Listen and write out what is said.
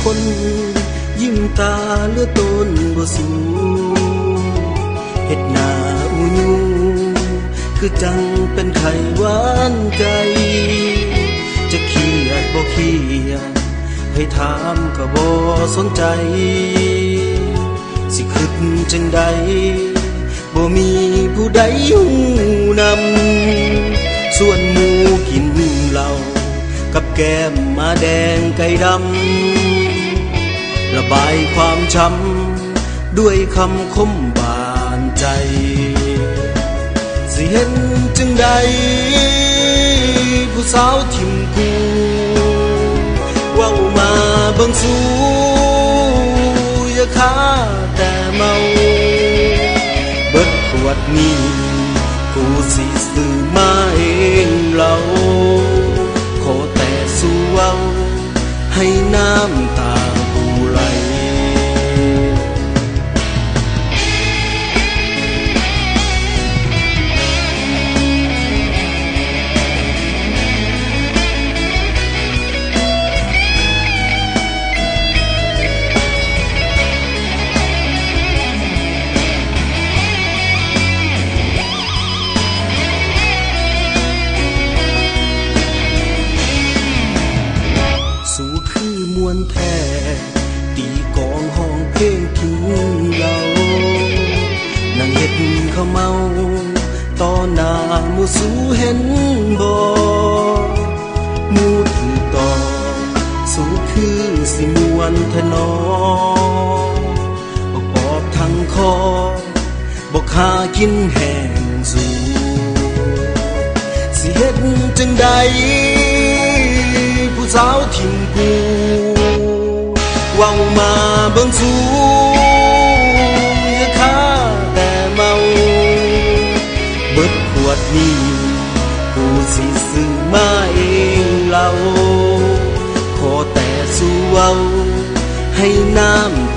คนยิ้มตาเลือต้นบ่สูงเฮ็ดหน้าอูยูคือจังเป็นไขหวานใจ จะเครียดบ่เครียดให้ถามก็บ่สนใจ สิคิดจังใดบ่มีผู้ใดหูนำ ส่วนหมูกินเหล้ากับแก้มมาแดงไก่ดำ ระบายความช้ำด้วยคำคมบานใจ สิเห็นจึงใด ผู้สาวทิมกูว้ามาบิ่งสูอย่าค้าแต่เมา เบิดขวดนี้กูสิซื้อมาเองเราขอแต่สู้เอาให้น้ำตา ไหลสู่คือมวลแท้ เพลงทิ้งเรานั่งเฮ็ดข้าวเมาต่อหน้ามูสูเห็นบ่มูถือต่อสูคือสิมวนทะนอบอกอบทั้งคอบอกหากินแห้งสูสิเฮ็ดจังใดผู้สาวทิมกู ว่ามาเบิ่งสู้อย่าค้าแต่เมาเบิดขวดนี้กูสิซื้อมาเองเราขอแต่สู้เอาให้น้ำ